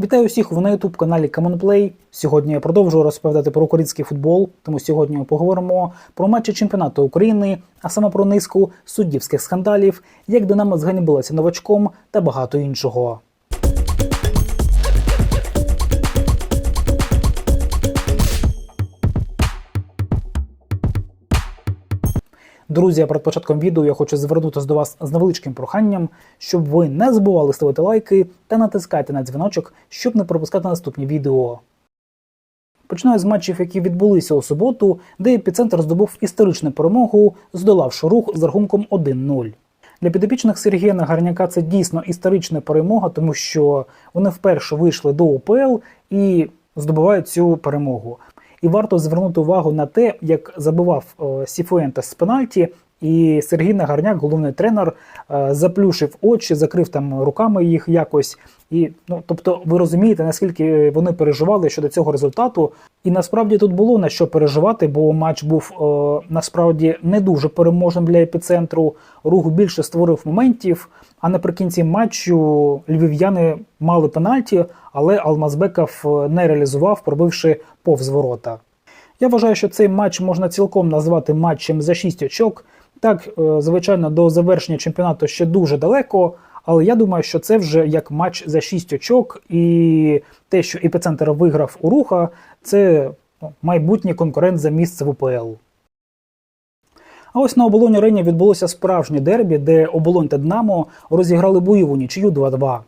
Вітаю всіх ви на youtube каналі Common Play. Сьогодні я продовжую розповідати про український футбол, тому сьогодні ми поговоримо про матчі чемпіонату України, а саме про низку суддівських скандалів, як Динамо зганьбилася новачком та багато іншого. Друзі, перед початком відео я хочу звернутися до вас з невеличким проханням, щоб ви не забували ставити лайки та натискати на дзвіночок, щоб не пропускати наступні відео. Починаю з матчів, які відбулися у суботу, де епіцентр здобув історичну перемогу, здолавши рух з рахунком 1-0. Для підопічних Сергія Нагарняка це дійсно історична перемога, тому що вони вперше вийшли до УПЛ і здобувають цю перемогу. І варто звернути увагу на те, як забивав е, Сіфуентес з пенальті, і Сергій Нагарняк, головний тренер, е, заплющив очі, закрив там руками їх якось. І ну, тобто, ви розумієте, наскільки вони переживали щодо цього результату. І насправді тут було на що переживати, бо матч був е, насправді не дуже переможним для епіцентру. Рух більше створив моментів. А наприкінці матчу львів'яни мали пенальті, але Алмазбеков е, не реалізував, пробивши повз ворота. Я вважаю, що цей матч можна цілком назвати матчем за 6 очок. Так, е, звичайно, до завершення чемпіонату ще дуже далеко, але я думаю, що це вже як матч за 6 очок, і те, що епіцентр виграв у руха, це майбутній конкурент за місце в УПЛ. А ось на оболоні арені відбулося справжнє дербі, де оболонь та Динамо розіграли бойову нічию 2-2.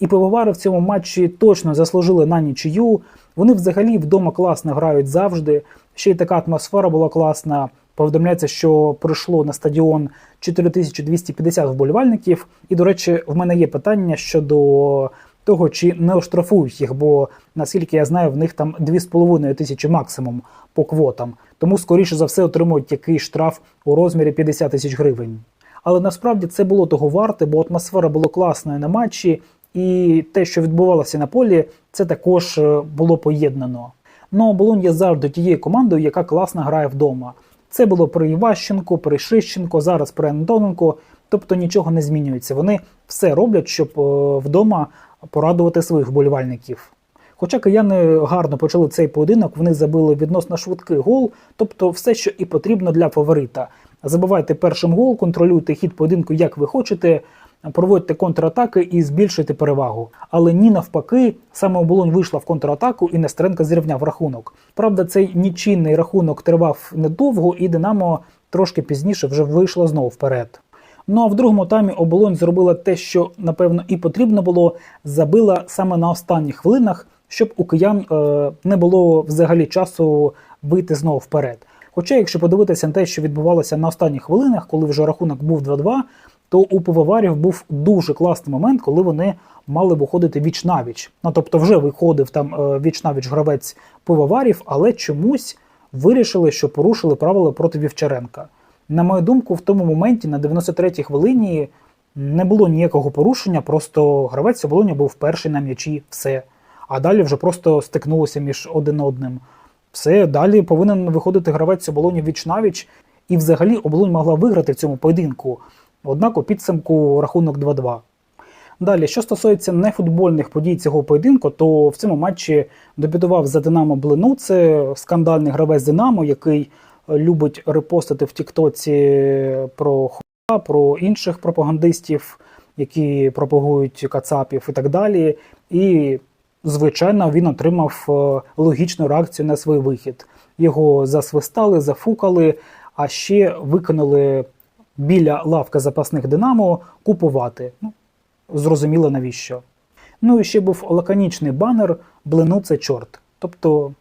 І пивовари в цьому матчі точно заслужили на нічию. Вони взагалі вдома класно грають завжди. Ще й така атмосфера була класна. Повідомляється, що прийшло на стадіон 4250 вболівальників. І, до речі, в мене є питання щодо того, чи не оштрафують їх, бо наскільки я знаю, в них там 2,5 тисячі максимум по квотам. Тому, скоріше за все, отримують який штраф у розмірі 50 тисяч гривень. Але насправді це було того варте, бо атмосфера була класною на матчі, і те, що відбувалося на полі, це також е, було поєднано. Ну, оболонь є завжди тією командою, яка класно грає вдома. Це було при Іващенко, при Шищенко, зараз при Антоненко. Тобто нічого не змінюється. Вони все роблять, щоб е, вдома порадувати своїх вболівальників. Хоча кияни гарно почали цей поєдинок, вони забили відносно швидкий гол, тобто все, що і потрібно для фаворита. Забивайте першим гол, контролюйте хід поєдинку, як ви хочете, проводьте контратаки і збільшуйте перевагу. Але ні навпаки, саме оболонь вийшла в контратаку і Нестеренко зрівняв рахунок. Правда, цей нічийний рахунок тривав недовго, і Динамо трошки пізніше вже вийшло знову вперед. Ну а в другому таймі оболонь зробила те, що напевно і потрібно було, забила саме на останніх хвилинах, щоб у киян е, не було взагалі часу вийти знову вперед. Хоча, якщо подивитися на те, що відбувалося на останніх хвилинах, коли вже рахунок був 2-2, то у пивоварів був дуже класний момент, коли вони мали виходити віч навіч. Ну тобто, вже виходив там е, віч навіч гравець пивоварів, але чомусь вирішили, що порушили правила проти Вівчаренка. На мою думку, в тому моменті на 93-й хвилині не було ніякого порушення, просто гравець оболоні був перший на м'ячі, все. А далі вже просто стикнулося між один одним. Все, далі повинен виходити гравець оболоні віч навіч, і взагалі оболонь могла виграти в цьому поєдинку. Однак у підсумку рахунок 2-2. Далі, що стосується нефутбольних подій цього поєдинку, то в цьому матчі дебютував за Динамо Блину. Це скандальний гравець Динамо, який любить репостити в Тіктоці про хуа, про інших пропагандистів, які пропагують кацапів і так далі. І, звичайно, він отримав е, логічну реакцію на свій вихід. Його засвистали, зафукали, а ще виконали біля лавки запасних Динамо купувати. Ну, зрозуміло навіщо. Ну і ще був лаконічний банер Блину це чорт. Тобто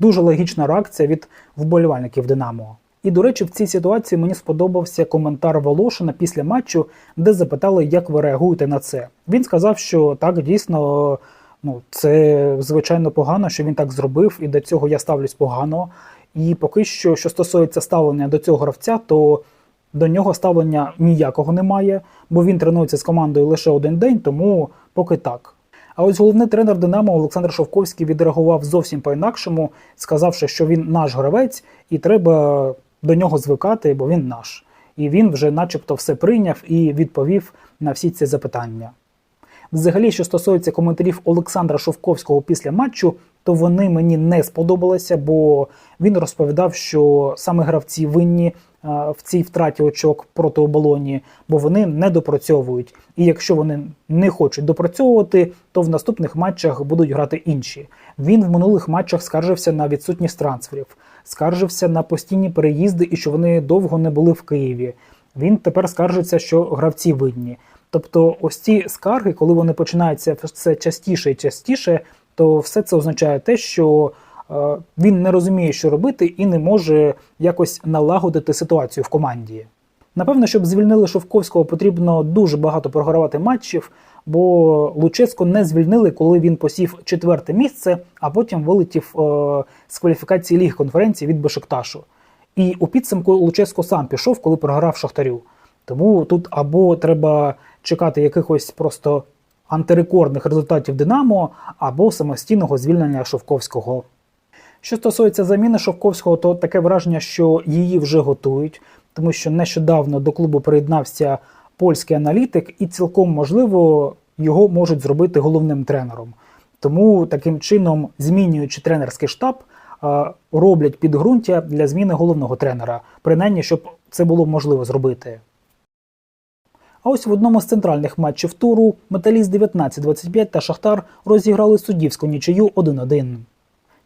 дуже логічна реакція від вболівальників Динамо. І, до речі, в цій ситуації мені сподобався коментар Волошина після матчу, де запитали, як ви реагуєте на це. Він сказав, що так дійсно ну, це звичайно погано, що він так зробив, і до цього я ставлюсь погано. І поки що, що стосується ставлення до цього гравця, то до нього ставлення ніякого немає, бо він тренується з командою лише один день, тому поки так. А ось головний тренер Динамо Олександр Шовковський відреагував зовсім по-інакшому, сказавши, що він наш гравець, і треба до нього звикати, бо він наш. І він вже, начебто, все прийняв і відповів на всі ці запитання. Взагалі, що стосується коментарів Олександра Шовковського після матчу, то вони мені не сподобалися, бо він розповідав, що саме гравці винні в цій втраті очок проти оболоні, бо вони не допрацьовують. І якщо вони не хочуть допрацьовувати, то в наступних матчах будуть грати інші. Він в минулих матчах скаржився на відсутність трансферів, скаржився на постійні переїзди і що вони довго не були в Києві. Він тепер скаржиться, що гравці винні. Тобто, ось ці скарги, коли вони починаються все частіше і частіше, то все це означає те, що е, він не розуміє, що робити, і не може якось налагодити ситуацію в команді. Напевно, щоб звільнили Шовковського, потрібно дуже багато програвати матчів, бо Луческо не звільнили, коли він посів четверте місце, а потім вилетів е, з кваліфікації ліг конференції від Бешикташу. І у підсумку Луческо сам пішов, коли програв Шахтарю. Тому тут або треба чекати якихось просто антирекордних результатів Динамо, або самостійного звільнення Шовковського. Що стосується заміни Шовковського, то таке враження, що її вже готують, тому що нещодавно до клубу приєднався польський аналітик, і цілком можливо його можуть зробити головним тренером. Тому таким чином, змінюючи тренерський штаб, е, роблять підґрунтя для зміни головного тренера, принаймні, щоб це було можливо зробити. А ось в одному з центральних матчів туру Металіст 19-25 та Шахтар розіграли суддівську нічию 1-1.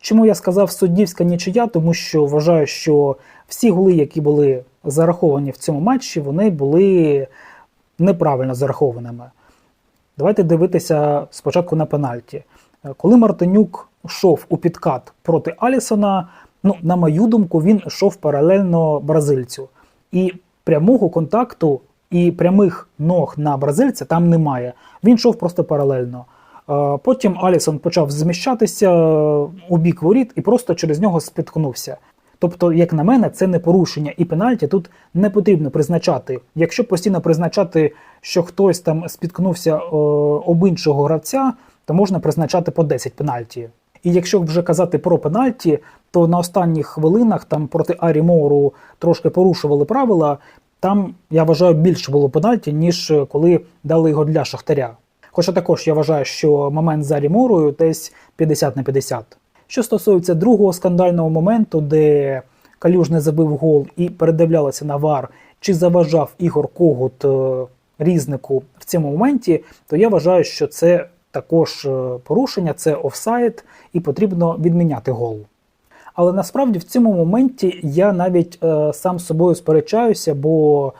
Чому я сказав суддівська нічия? Тому що вважаю, що всі голи, які були зараховані в цьому матчі, вони були неправильно зарахованими. Давайте дивитися спочатку на пенальті. Коли Мартинюк йшов у підкат проти Алісона, ну, на мою думку, він йшов паралельно бразильцю. І прямого контакту і прямих ног на бразильця там немає. Він йшов просто паралельно. Е, Потім Алісон почав зміщатися у бік воріт і просто через нього спіткнувся. Тобто, як на мене, це не порушення, і пенальті тут не потрібно призначати. Якщо постійно призначати, що хтось там спіткнувся е, об іншого гравця, то можна призначати по 10 пенальті. І якщо вже казати про пенальті, то на останніх хвилинах там проти Арі Моуру трошки порушували правила. Там я вважаю більше було пенальті, ніж коли дали його для Шахтаря. Хоча також я вважаю, що момент за Ріморою десь 50 на 50. Що стосується другого скандального моменту, де Калюж не забив гол і передивлялося на вар, чи заважав Ігор Когут е, різнику в цьому моменті, то я вважаю, що це також е, порушення, це офсайд, і потрібно відміняти гол. Але насправді в цьому моменті я навіть е, сам з собою сперечаюся, бо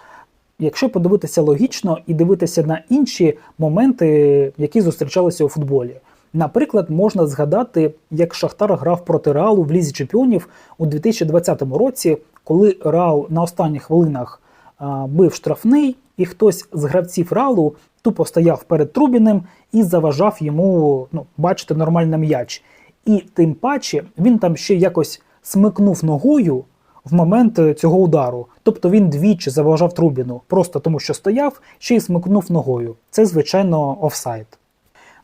якщо подивитися логічно і дивитися на інші моменти, які зустрічалися у футболі. Наприклад, можна згадати, як Шахтар грав проти Реалу в Лізі Чемпіонів у 2020 році, коли Реал на останніх хвилинах а, бив штрафний, і хтось з гравців Реалу тупо стояв перед Трубіним і заважав йому ну, бачити нормальний м'яч. І тим паче він там ще якось смикнув ногою в момент е, цього удару. Тобто він двічі заважав Трубіну, просто тому що стояв, ще й смикнув ногою. Це, звичайно, офсайд.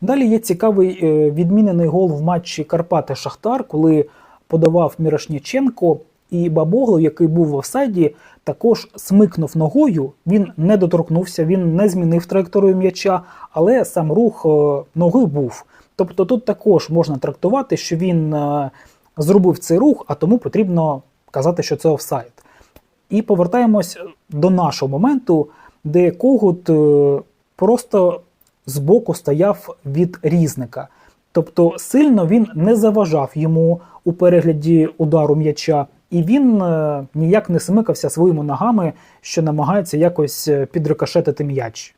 Далі є цікавий е, відмінений гол в матчі Карпати Шахтар, коли подавав Мірошніченко, і Бабогло, який був в офсайді, також смикнув ногою. Він не доторкнувся, він не змінив траєкторію м'яча, але сам рух е, ноги був. Тобто тут також можна трактувати, що він е, зробив цей рух, а тому потрібно казати, що це офсайд. І повертаємось до нашого моменту, де Когут е, просто збоку стояв від різника. Тобто сильно він не заважав йому у перегляді удару м'яча, і він е, ніяк не смикався своїми ногами, що намагається якось підрикошетити м'яч.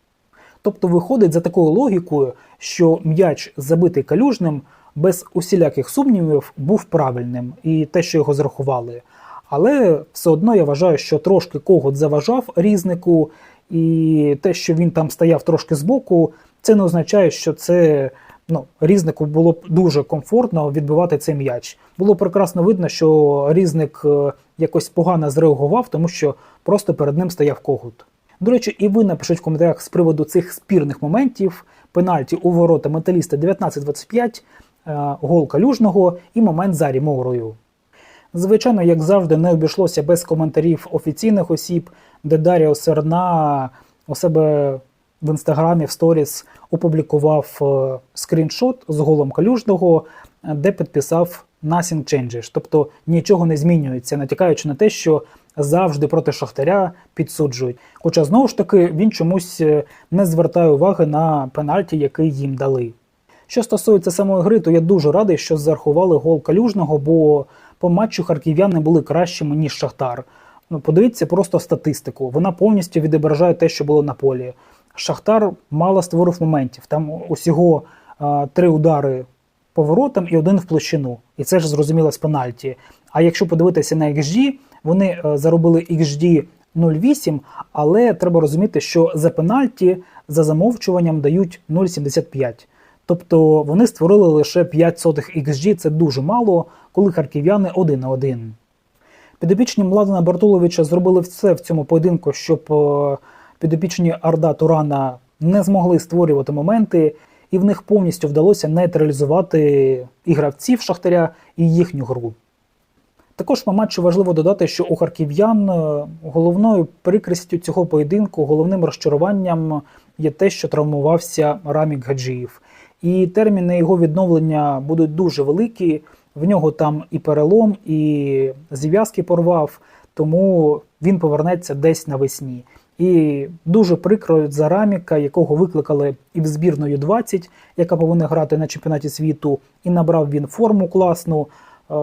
Тобто виходить за такою логікою, що м'яч, забитий калюжним, без усіляких сумнівів, був правильним і те, що його зрахували. Але все одно я вважаю, що трошки когут заважав різнику, і те, що він там стояв трошки збоку, це не означає, що це ну, різнику було б дуже комфортно відбивати цей м'яч. Було прекрасно видно, що різник е, якось погано зреагував, тому що просто перед ним стояв когут. До речі, і ви напишіть в коментарях з приводу цих спірних моментів: пенальті у ворота металіста 19-25, е, гол калюжного і момент за Рімоврою. Звичайно, як завжди, не обійшлося без коментарів офіційних осіб, де Даріо Серна у себе в інстаграмі в сторіс опублікував е, скріншот з голом калюжного, де підписав Nothing changes, тобто нічого не змінюється, натякаючи на те, що завжди проти Шахтаря підсуджують. Хоча знову ж таки він чомусь е, не звертає уваги на пенальті, який їм дали. Що стосується самої гри, то я дуже радий, що зарахували гол калюжного, бо по матчу харків'яни були кращими, ніж Шахтар. Ну, подивіться просто статистику. Вона повністю відображає те, що було на полі. Шахтар мало створив моментів. Там усього а, три удари поворотом і один в площину. І це ж зрозуміло з пенальті. А якщо подивитися на XG, вони е, заробили XG 0,8, але треба розуміти, що за пенальті за замовчуванням дають 0,75. Тобто вони створили лише 5 сотих XG, це дуже мало, коли харків'яни 1 на 1. Підопічні Младена Бартуловича зробили все в цьому поєдинку, щоб е, підопічні Арда Турана не змогли створювати моменти, і в них повністю вдалося нейтралізувати і гравців Шахтаря, і їхню гру. Також по матчу важливо додати, що у харків'ян е, головною прикрістю цього поєдинку, головним розчаруванням є те, що травмувався Рамік Гаджиїв. І терміни його відновлення будуть дуже великі. В нього там і перелом, і зв'язки порвав, тому він повернеться десь навесні. І дуже прикро за Раміка, якого викликали і в збірну Ю-20, яка повинна грати на чемпіонаті світу, і набрав він форму класну е,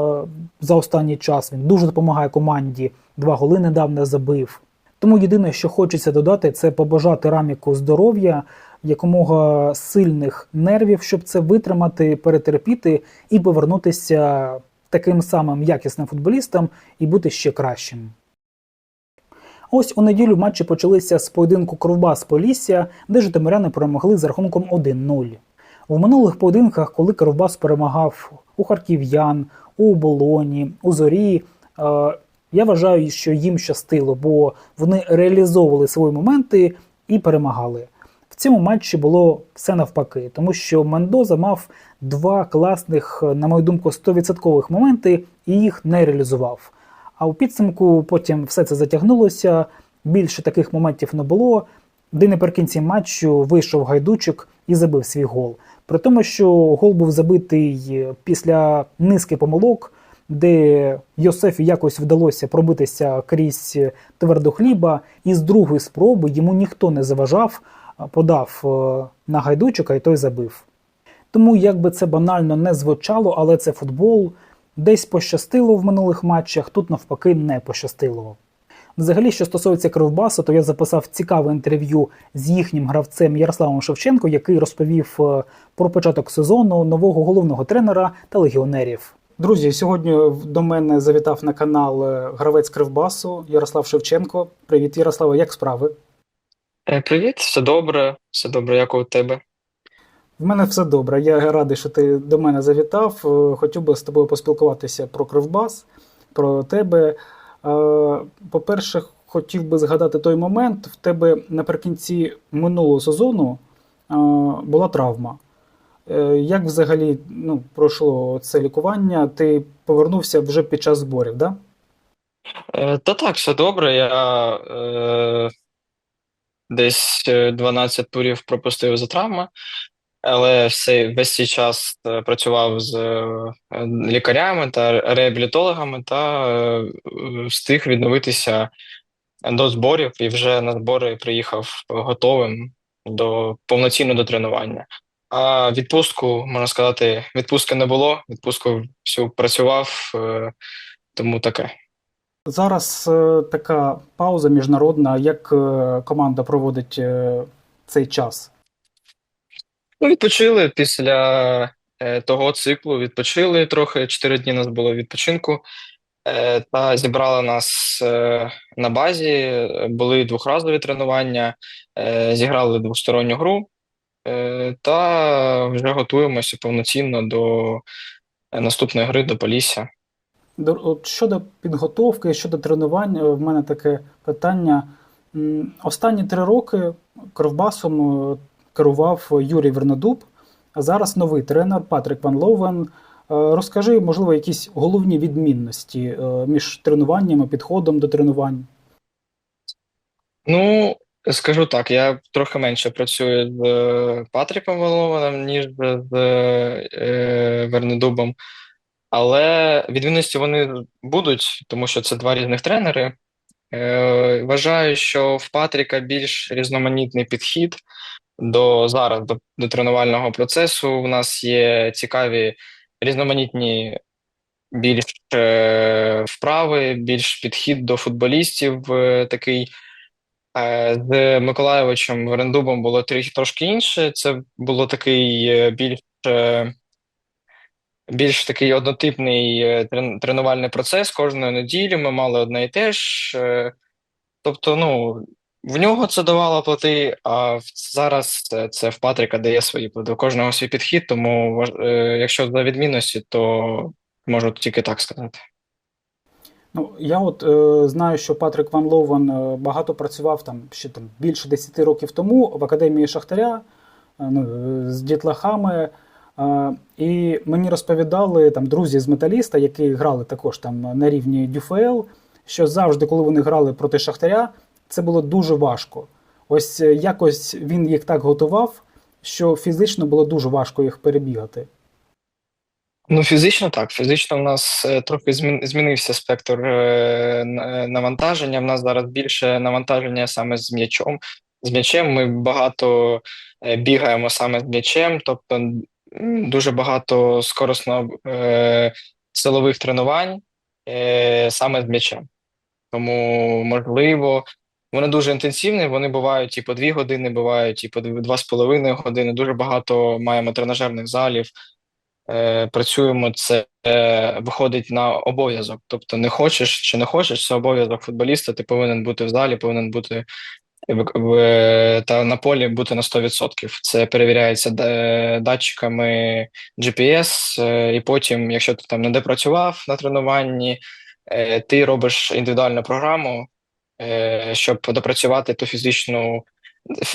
за останній час. Він дуже допомагає команді. Два голи недавно забив. Тому єдине, що хочеться додати, це побажати Раміку здоров'я, якомога сильних нервів, щоб це витримати, перетерпіти і повернутися таким самим якісним футболістом і бути ще кращим. Ось у неділю матчі почалися з поєдинку Кровбас Полісся, де житомиряни перемогли з рахунком 1-0. В минулих поєдинках, коли Кровбас перемагав у харків'ян, у оболоні, у зорі, е, я вважаю, що їм щастило, бо вони реалізовували свої моменти і перемагали. В цьому матчі було все навпаки, тому що Мендоза мав два класних, на мою думку, 100% моменти і їх не реалізував. А у підсумку потім все це затягнулося, більше таких моментів не було, де наприкінці матчу вийшов гайдучик і забив свій гол. При тому, що гол був забитий після низки помилок, де Йосефі якось вдалося пробитися крізь твердо хліба, і з другої спроби йому ніхто не заважав, подав е, на гайдучика і той забив. Тому, як би це банально не звучало, але це футбол. Десь пощастило в минулих матчах, тут навпаки не пощастило. Взагалі, що стосується Кривбасу, то я записав цікаве інтерв'ю з їхнім гравцем Ярославом Шевченко, який розповів е, про початок сезону нового головного тренера та легіонерів. Друзі, сьогодні до мене завітав на канал е, гравець Кривбасу Ярослав Шевченко. Привіт, Ярослава, як справи? Е, Привіт, все добре, все добре, як у тебе. В мене все добре. Я радий, що ти до мене завітав. Е, Хотів би з тобою поспілкуватися про Кривбас, про тебе. Е, По-перше, хотів би згадати той момент. В тебе наприкінці минулого сезону е, була травма. Як взагалі ну, пройшло це лікування? Ти повернувся вже під час зборів, да? Е, Та так, все добре. Я е, десь е, 12 турів пропустив за травми, але все, весь цей час е, працював з е, лікарями та реабілітологами та е, встиг відновитися до зборів і вже на збори приїхав готовим до повноцінно до тренування. А відпустку, можна сказати, відпустки не було. Відпустку всю працював, тому таке. Зараз така пауза міжнародна. Як команда проводить цей час? Ну, відпочили після е, того циклу, відпочили трохи. Чотири дні нас було відпочинку, е, та зібрали нас е, на базі. Були двохразові тренування, зіграли двосторонню гру, та вже готуємося повноцінно до наступної гри до Полісся. От щодо підготовки, щодо тренувань, в мене таке питання. Останні три роки Кровбасом керував Юрій Вернодуб, а зараз новий тренер Патрик Ван Ловен. Е, Розкажи, можливо, якісь головні відмінності е, між тренуваннями, підходом до тренувань. Ну, Скажу так, я трохи менше працюю з е, Патріком Волованом, ніж з Вернедубом, але відмінності вони будуть, тому що це два різних тренери. Вважаю, що в Патріка більш різноманітний підхід до зараз до, до тренувального процесу. У нас є цікаві різноманітні більш е, вправи, більш підхід до футболістів е, такий. Е, З Миколайовичем Верендубом було трошки інше. Це було такий е, більш, е, більш такий однотипний тренувальний процес. Кожної неділі ми мали одне і те ж. Тобто, ну, в нього це давало плоди, а зараз це, це в Патріка дає свої плоди. У кожного свій підхід, тому е, якщо за відмінності, то можу тільки так сказати. Ну, я от е, знаю, що Патрік Ван Ловен е, багато працював там ще там більше 10 років тому в академії Шахтаря е, ну, е, з дітлахами. Е, і мені розповідали там друзі з металіста, які грали також там на рівні ДЮФЛ, що завжди, коли вони грали проти Шахтаря, це було дуже важко. Ось е, якось він їх так готував, що фізично було дуже важко їх перебігати. Ну, фізично так. Фізично в нас е, трохи змінився спектр е, навантаження. В нас зараз більше навантаження саме з м'ячом. З м'ячем ми багато бігаємо саме з м'ячем, тобто дуже багато скоросно е, силових тренувань саме з м'ячем. Тому, можливо, вони дуже інтенсивні, вони бувають і по дві години, бувають і по два з половиною години. Дуже багато маємо тренажерних залів е, працюємо, це е, виходить на обов'язок. Тобто, не хочеш чи не хочеш, це обов'язок футболіста. Ти повинен бути в залі, повинен бути в, та на полі бути на 100%. Це перевіряється датчиками GPS, е, і потім, якщо ти там не допрацював на тренуванні, е, ти робиш індивідуальну програму, е, щоб допрацювати ту фізичну,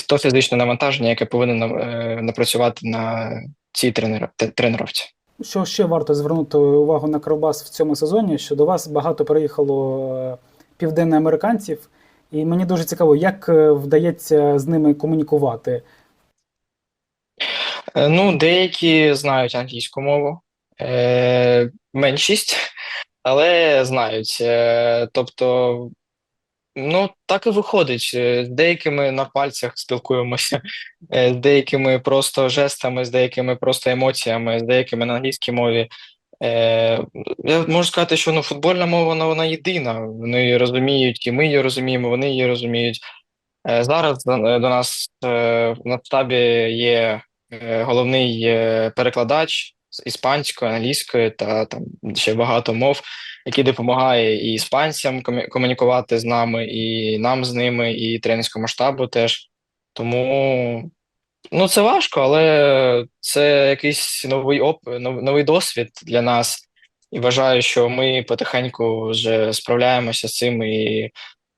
то фізичне навантаження, яке повинен е, напрацювати на цій тренер, тренировці. Що ще варто звернути увагу на Кровбас в цьому сезоні? Що до вас багато приїхало е, південноамериканців, і мені дуже цікаво, як е, вдається з ними комунікувати. Е, Ну, деякі знають англійську мову, е, меншість, але знають. Е, тобто, ну, так і виходить. Е, З деякими на пальцях спілкуємося, е, з деякими просто жестами, з деякими просто емоціями, з деякими на англійській мові. Е, я можу сказати, що ну, футбольна мова вона, вона єдина. Вони її розуміють, і ми її розуміємо, вони її розуміють. Зараз до, нас е, на штабі є головний перекладач з іспанської, англійської та там ще багато мов, який допомагає і іспанцям комунікувати з нами, і нам з ними, і тренерському штабу теж. Тому ну це важко, але це якийсь новий оп, новий досвід для нас. І вважаю, що ми потихеньку вже справляємося з цим і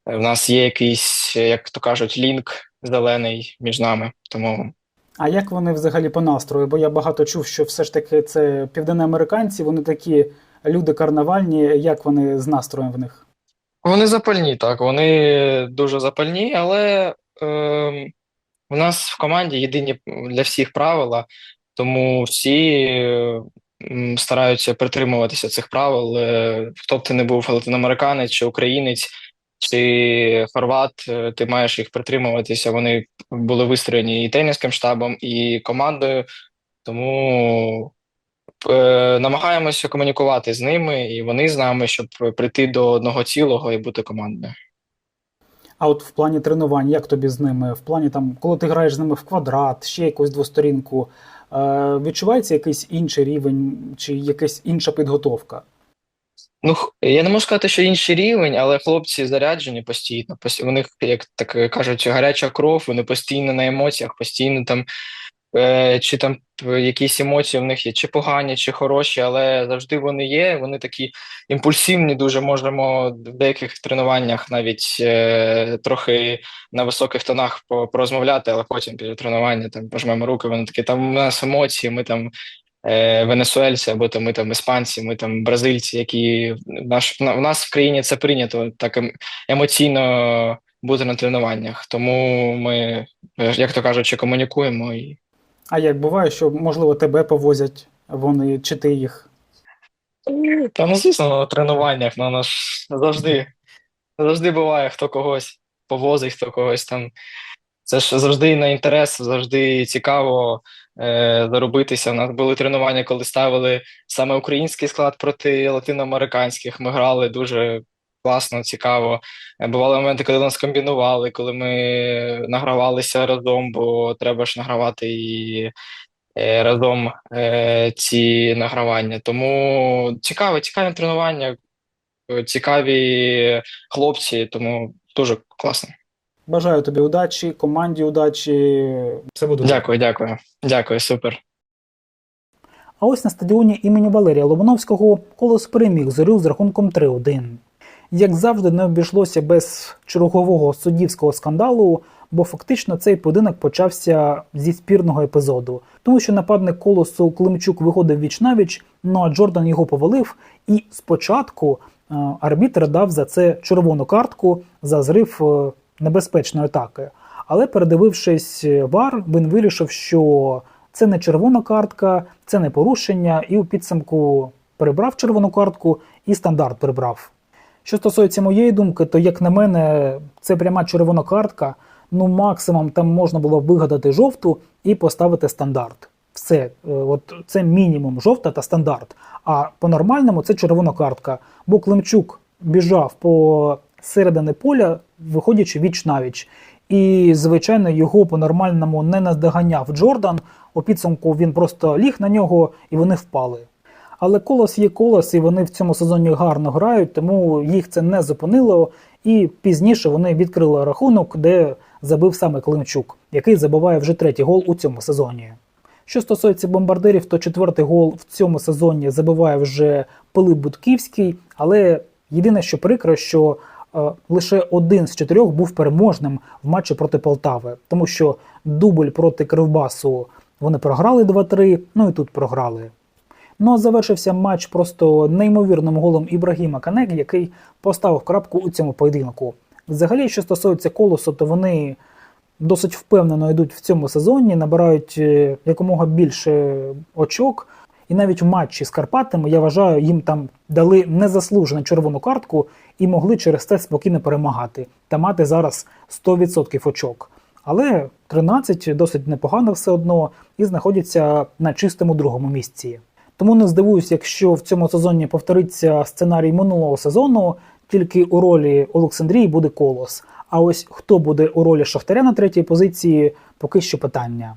в нас є якийсь, як то кажуть, лінк зелений між нами. Тому А як вони взагалі по настрою? Бо я багато чув, що все ж таки це південноамериканці, вони такі люди карнавальні. Як вони з настроєм в них? вони запальні, так, вони дуже запальні, але ем, у нас в команді єдині для всіх правила, тому всі е, стараються притримуватися цих правил. Е, Хто б ти не був латиноамериканець чи українець. Чи хорват, е, ти маєш їх притримуватися. Вони були вистроєні і тренерським штабом, і командою. Тому е, намагаємося комунікувати з ними, і вони з нами, щоб прийти до одного цілого і бути командою. А от в плані тренувань, як тобі з ними? В плані там, коли ти граєш з ними в квадрат, ще якусь двосторінку, е, відчувається якийсь інший рівень чи якась інша підготовка? Ну, я не можу сказати, що інший рівень, але хлопці заряджені постійно. У них, як так кажуть, гаряча кров, вони постійно на емоціях, постійно там, е, чи там е, якісь емоції в них є, чи погані, чи хороші, але завжди вони є. Вони такі імпульсивні, дуже можемо в деяких тренуваннях навіть е, трохи на високих тонах порозмовляти, але потім після тренування там пожмемо руки, вони такі, там у нас емоції, ми там е, венесуельці, або там ми там іспанці, ми там бразильці, які в наш в нас в країні це прийнято так ем- емоційно бути на тренуваннях. Тому ми, е, як то кажучи, комунікуємо і А як буває, що можливо тебе повозять вони чи ти їх? Та ну звісно, на тренуваннях, ну воно ж завжди, завжди буває, хто когось повозить, хто когось там. Це ж завжди на інтерес, завжди цікаво е, заробитися. У нас були тренування, коли ставили саме український склад проти латиноамериканських. Ми грали дуже класно, цікаво. Е, Бували моменти, коли нас комбінували, коли ми награвалися разом, бо треба ж награвати і е, разом е, ці награвання. Тому цікаве, цікаві тренування, е, цікаві хлопці, тому дуже класно. Бажаю тобі удачі, команді удачі. Все буде. Дякую, дякую. Дякую, супер. А ось на стадіоні імені Валерія Лобановського колос переміг зорю з рахунком 3-1. Як завжди, не обійшлося без чергового суддівського скандалу, бо фактично цей поєдинок почався зі спірного епізоду, тому що нападник колосу Климчук виходив віч навіч, ну а Джордан його повалив, і спочатку е, арбітр дав за це червону картку за зрив е, небезпечної атаки. Але передивившись вар, він вирішив, що це не червона картка, це не порушення, і у підсумку прибрав червону картку і стандарт прибрав. Що стосується моєї думки, то як на мене, це пряма червона картка. Ну, максимум там можна було вигадати жовту і поставити стандарт. Все, Е, от це мінімум жовта та стандарт. А по-нормальному це червона картка. Бо Климчук біжав по середини поля, виходячи віч навіч. І, звичайно, його по-нормальному не наздоганяв Джордан. У підсумку він просто ліг на нього і вони впали. Але колос є колос, і вони в цьому сезоні гарно грають, тому їх це не зупинило. І пізніше вони відкрили рахунок, де забив саме Климчук, який забиває вже третій гол у цьому сезоні. Що стосується бомбардирів, то четвертий гол в цьому сезоні забиває вже Пилип Будківський, але єдине, що прикро, що лише один з чотирьох був переможним в матчі проти Полтави, тому що дубль проти Кривбасу вони програли 2-3, ну і тут програли. Ну а завершився матч просто неймовірним голом Ібрагіма Канек, який поставив крапку у цьому поєдинку. Взагалі, що стосується колосу, то вони досить впевнено йдуть в цьому сезоні, набирають е, якомога більше очок. І навіть в матчі з Карпатами, я вважаю, їм там дали незаслужену червону картку і могли через це спокійно перемагати та мати зараз 100% очок. Але 13 досить непогано все одно і знаходяться на чистому другому місці. Тому не здивуюсь, якщо в цьому сезоні повториться сценарій минулого сезону, тільки у ролі Олександрії буде колос. А ось хто буде у ролі Шахтаря на третій позиції, поки що питання.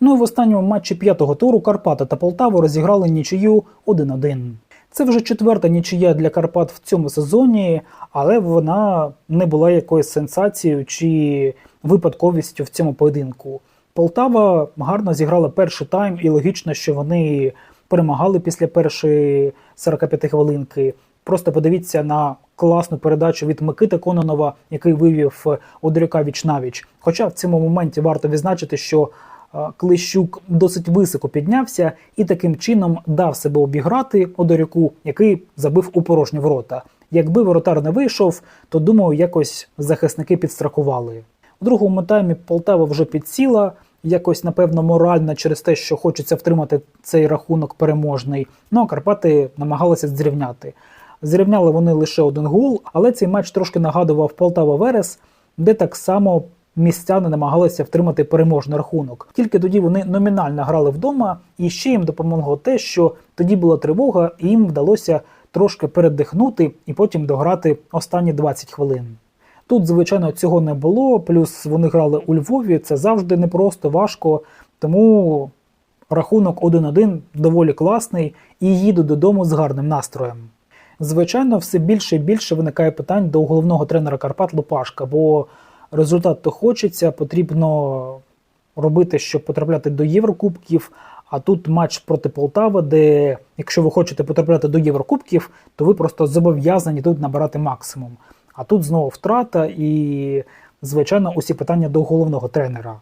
Ну і в останньому матчі п'ятого туру Карпати та Полтаву розіграли нічию 1-1. Це вже четверта нічия для Карпат в цьому сезоні, але вона не була якоюсь сенсацією чи випадковістю в цьому поєдинку. Полтава гарно зіграла перший тайм, і логічно, що вони перемагали після першої 45 хвилинки. Просто подивіться на класну передачу від Микити Кононова, який вивів Одоряка віч. Хоча в цьому моменті варто відзначити, що Клищук досить високо піднявся і таким чином дав себе обіграти Одоряку, який забив у порожні ворота. Якби воротар не вийшов, то думаю, якось захисники підстрахували. У другому таймі Полтава вже підсіла, якось, напевно, морально через те, що хочеться втримати цей рахунок переможний. Ну а Карпати намагалися зрівняти. Зрівняли вони лише один гол, але цей матч трошки нагадував Полтава Верес, де так само містяни намагалися втримати переможний рахунок. Тільки тоді вони номінально грали вдома, і ще їм допомогло те, що тоді була тривога, і їм вдалося трошки передихнути і потім дограти останні 20 хвилин. Тут, звичайно, цього не було. Плюс вони грали у Львові. Це завжди непросто, важко. Тому рахунок 1-1 доволі класний і їду додому з гарним настроєм. Звичайно, все більше і більше виникає питань до головного тренера Карпат Лопашка, бо результат то хочеться, потрібно робити, щоб потрапляти до Єврокубків. А тут матч проти Полтави, де якщо ви хочете потрапляти до Єврокубків, то ви просто зобов'язані тут набирати максимум. А тут знову втрата і, звичайно, усі питання до головного тренера.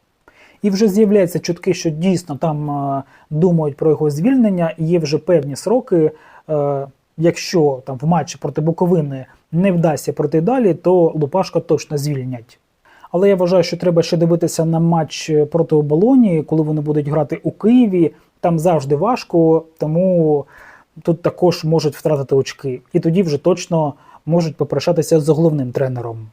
І вже з'являються чутки, що дійсно там е, думають про його звільнення, і є вже певні сроки. Е, якщо там в матчі проти Буковини не вдасться пройти далі, то Лупашка точно звільнять. Але я вважаю, що треба ще дивитися на матч проти оболоні, коли вони будуть грати у Києві. Там завжди важко, тому тут також можуть втратити очки. І тоді вже точно можуть попрощатися з головним тренером.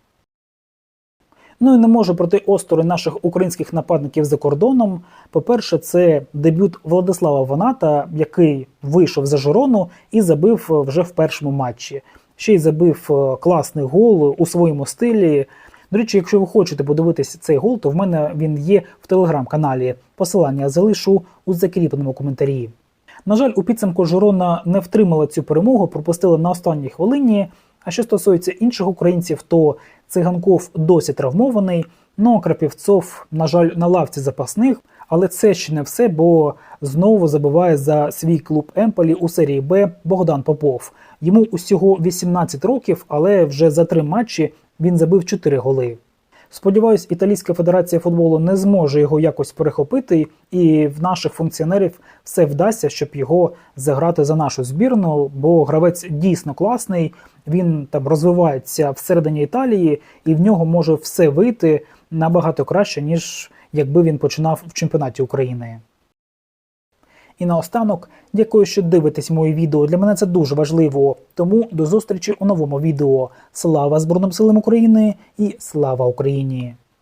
Ну і не можу проти остори наших українських нападників за кордоном. По-перше, це дебют Владислава Ваната, який вийшов за Жирону і забив е, вже в першому матчі. Ще й забив е, класний гол у своєму стилі. До речі, якщо ви хочете подивитися цей гол, то в мене він є в телеграм-каналі. Посилання залишу у закріпленому коментарі. На жаль, у підсумку Жирона не втримала цю перемогу, пропустила на останній хвилині. А що стосується інших українців, то циганков досі травмований. Ну а Крапівцов, на жаль, на лавці запасних, але це ще не все, бо знову забиває за свій клуб Емполі у серії Б Богдан Попов. Йому усього 18 років, але вже за три матчі він забив 4 голи. Сподіваюсь, Італійська федерація футболу не зможе його якось перехопити, і в наших функціонерів все вдасться, щоб його заграти за нашу збірну, бо гравець дійсно класний. Він там розвивається всередині Італії, і в нього може все вийти набагато краще, ніж якби він починав в чемпіонаті України. І наостанок, дякую, що дивитесь мої відео. Для мене це дуже важливо. Тому до зустрічі у новому відео. Слава Збройним силам України і слава Україні!